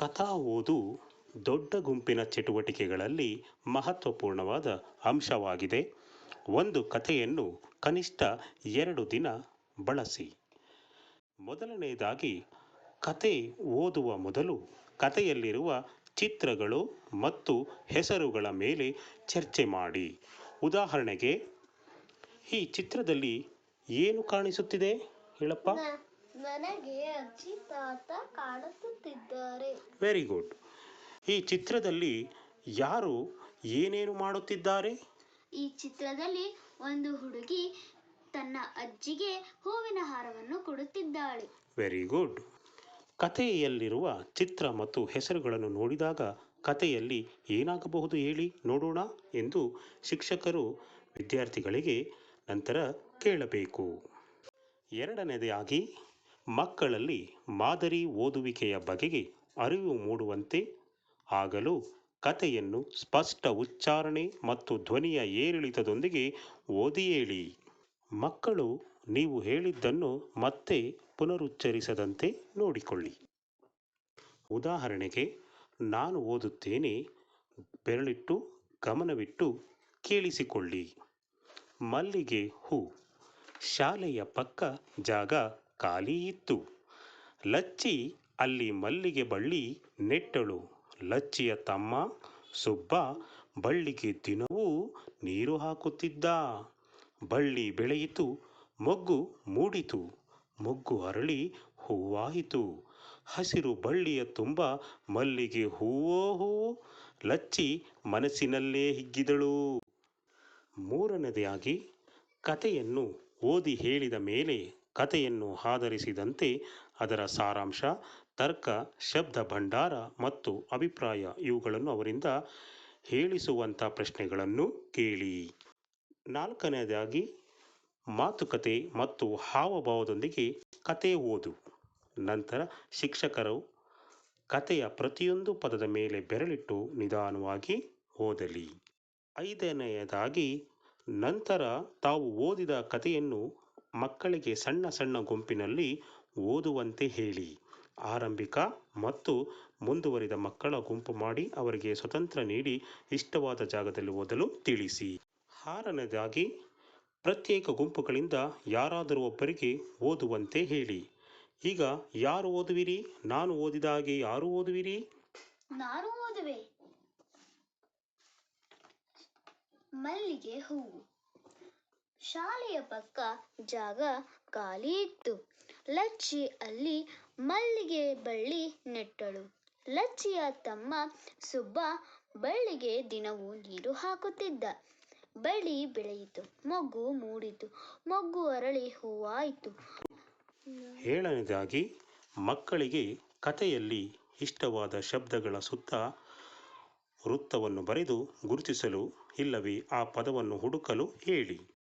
ಕಥಾ ಓದು ದೊಡ್ಡ ಗುಂಪಿನ ಚಟುವಟಿಕೆಗಳಲ್ಲಿ ಮಹತ್ವಪೂರ್ಣವಾದ ಅಂಶವಾಗಿದೆ. ಒಂದು ಕಥೆಯನ್ನು ಕನಿಷ್ಠ ಎರಡು ದಿನ ಬಳಸಿ. ಮೊದಲನೆಯದಾಗಿ ಕತೆ ಓದುವ ಮೊದಲು ಕಥೆಯಲ್ಲಿರುವ ಚಿತ್ರಗಳು ಮತ್ತು ಹೆಸರುಗಳ ಮೇಲೆ ಚರ್ಚೆ ಮಾಡಿ. ಉದಾಹರಣೆಗೆ, ಈ ಚಿತ್ರದಲ್ಲಿ ಏನು ಕಾಣಿಸುತ್ತಿದೆ ಹೇಳಪ್ಪ? ನನಗೆ ಅಜ್ಜಿ ತಾತ ಕಾಣಿಸುತ್ತಿದ್ದಾರೆ ವೆರಿ ಗುಡ್ ಈ ಚಿತ್ರದಲ್ಲಿ ಯಾರು ಏನೇನು ಮಾಡುತ್ತಿದ್ದಾರೆ? ಈ ಚಿತ್ರದಲ್ಲಿ ಒಂದು ಹುಡುಗಿ ತನ್ನ ಅಜ್ಜಿಗೆ ಹೂವಿನ ಹಾರವನ್ನು ಕೊಡುತ್ತಿದ್ದಾಳೆ. ವೆರಿ ಗುಡ್ ಕಥೆಯಲ್ಲಿರುವ ಚಿತ್ರ ಮತ್ತು ಹೆಸರುಗಳನ್ನು ನೋಡಿದಾಗ ಕಥೆಯಲ್ಲಿ ಏನಾಗಬಹುದು ಹೇಳಿ ನೋಡೋಣ ಎಂದು ಶಿಕ್ಷಕರು ವಿದ್ಯಾರ್ಥಿಗಳಿಗೆ ನಂತರ ಕೇಳಬೇಕು. ಎರಡನೇದಾಗಿ ಮಕ್ಕಳಲ್ಲಿ ಮಾದರಿ ಓದುವಿಕೆಯ ಬಗೆಗೆ ಅರಿವು ಮೂಡುವಂತೆ ಆಗಲು ಕಥೆಯನ್ನು ಸ್ಪಷ್ಟ ಉಚ್ಚಾರಣೆ ಮತ್ತು ಧ್ವನಿಯ ಏರಿಳಿತದೊಂದಿಗೆ ಓದಿ ಹೇಳಿ ಮಕ್ಕಳು ನೀವು ಹೇಳಿದ್ದನ್ನು ಮತ್ತೆ ಪುನರುಚ್ಚರಿಸದಂತೆ ನೋಡಿಕೊಳ್ಳಿ. ಉದಾಹರಣೆಗೆ, ನಾನು ಓದುತ್ತೇನೆ, ಬೆರಳಿಟ್ಟು, ಗಮನವಿಟ್ಟು ಕೇಳಿಸಿಕೊಳ್ಳಿ. ಮಲ್ಲಿಗೆ ಹೂ, ಶಾಲೆಯ ಪಕ್ಕ ಜಾಗ ಖಾಲಿ ಇತ್ತು. ಲಚ್ಚಿ ಅಲ್ಲಿ ಮಲ್ಲಿಗೆ ಬಳ್ಳಿ ನೆಟ್ಟಳು. ಲಚ್ಚಿಯ ತಮ್ಮ ಸುಬ್ಬ ಬಳ್ಳಿಗೆ ದಿನವೂ ನೀರು ಹಾಕುತ್ತಿದ್ದ. ಬಳ್ಳಿ ಬೆಳೆಯಿತು, ಮೊಗ್ಗು ಮೂಡಿತು. ಮೊಗ್ಗು ಅರಳಿ ಹೂವಾಯಿತು. ಹಸಿರು ಬಳ್ಳಿಯ ತುಂಬ ಮಲ್ಲಿಗೆ ಹೂವೋ ಹೂವು ಲಚ್ಚಿ ಮನಸ್ಸಿನಲ್ಲೇ ಹಿಗ್ಗಿದಳು. ಮೂರನೆಯದಾಗಿ ಕಥೆಯನ್ನು ಓದಿ ಹೇಳಿದ ಮೇಲೆ ಕಥೆಯನ್ನು ಆಧರಿಸಿದಂತೆ ಅದರ ಸಾರಾಂಶ, ತರ್ಕ, ಶಬ್ದ ಭಂಡಾರ ಮತ್ತು ಅಭಿಪ್ರಾಯ ಇವುಗಳನ್ನು ಅವರಿಂದ ಹೇಳಿಸುವಂಥ ಪ್ರಶ್ನೆಗಳನ್ನು ಕೇಳಿ. ನಾಲ್ಕನೆಯದಾಗಿ, ಮಾತುಕತೆ ಮತ್ತು ಹಾವಭಾವದೊಂದಿಗೆ ಕತೆ ಓದು. ನಂತರ ಶಿಕ್ಷಕರು ಕತೆಯ ಪ್ರತಿಯೊಂದು ಪದದ ಮೇಲೆ ಬೆರಳಿಟ್ಟು ನಿಧಾನವಾಗಿ ಓದಲಿ. ಐದನೆಯದಾಗಿ, ನಂತರ ತಾವು ಓದಿದ ಕಥೆಯನ್ನು ಮಕ್ಕಳಿಗೆ ಸಣ್ಣ ಸಣ್ಣ ಗುಂಪಿನಲ್ಲಿ ಓದುವಂತೆ ಹೇಳಿ. ಆರಂಭಿಕ ಮತ್ತು ಮುಂದುವರಿದ ಮಕ್ಕಳ ಗುಂಪು ಮಾಡಿ ಅವರಿಗೆ ಸ್ವತಂತ್ರ ನೀಡಿ ಇಷ್ಟವಾದ ಜಾಗದಲ್ಲಿ ಓದಲು ತಿಳಿಸಿ. ಆರನೇದಾಗಿ ಪ್ರತ್ಯೇಕ ಗುಂಪುಗಳಿಂದ ಯಾರಾದರೂ ಒಬ್ಬರಿಗೆ ಓದುವಂತೆ ಹೇಳಿ. ಈಗ ಯಾರು ಓದುವಿರಿ? ನಾನು ಓದಿದ ಹಾಗೆ ಯಾರು ಓದುವಿರಿ? ಮಲ್ಲಿಗೆ ಹೂವು. ಶಾಲೆಯ ಪಕ್ಕ ಜಾಗ ಖಾಲಿ ಇತ್ತು. ಲಚ್ಚಿ ಅಲ್ಲಿ ಮಲ್ಲಿಗೆ ಬಳ್ಳಿ ನೆಟ್ಟಳು. ಲಚ್ಚಿಯ ತಮ್ಮ ಸುಬ್ಬ ಬಳ್ಳಿಗೆ ದಿನವೂ ನೀರು ಹಾಕುತ್ತಿದ್ದ. ಬಳ್ಳಿ ಬೆಳೆಯಿತು, ಮೊಗ್ಗು ಮೂಡಿತು, ಮೊಗ್ಗು ಅರಳಿ ಹೂವಾಯಿತು. ಏಳನೇದಾಗಿ ಮಕ್ಕಳಿಗೆ ಕಥೆಯಲ್ಲಿ ಇಷ್ಟವಾದ ಶಬ್ದಗಳ ಸುತ್ತ ವೃತ್ತವನ್ನು ಬರೆದು ಗುರುತಿಸಲು, ಇಲ್ಲವೇ ಆ ಪದವನ್ನು ಹುಡುಕಲು ಹೇಳಿ.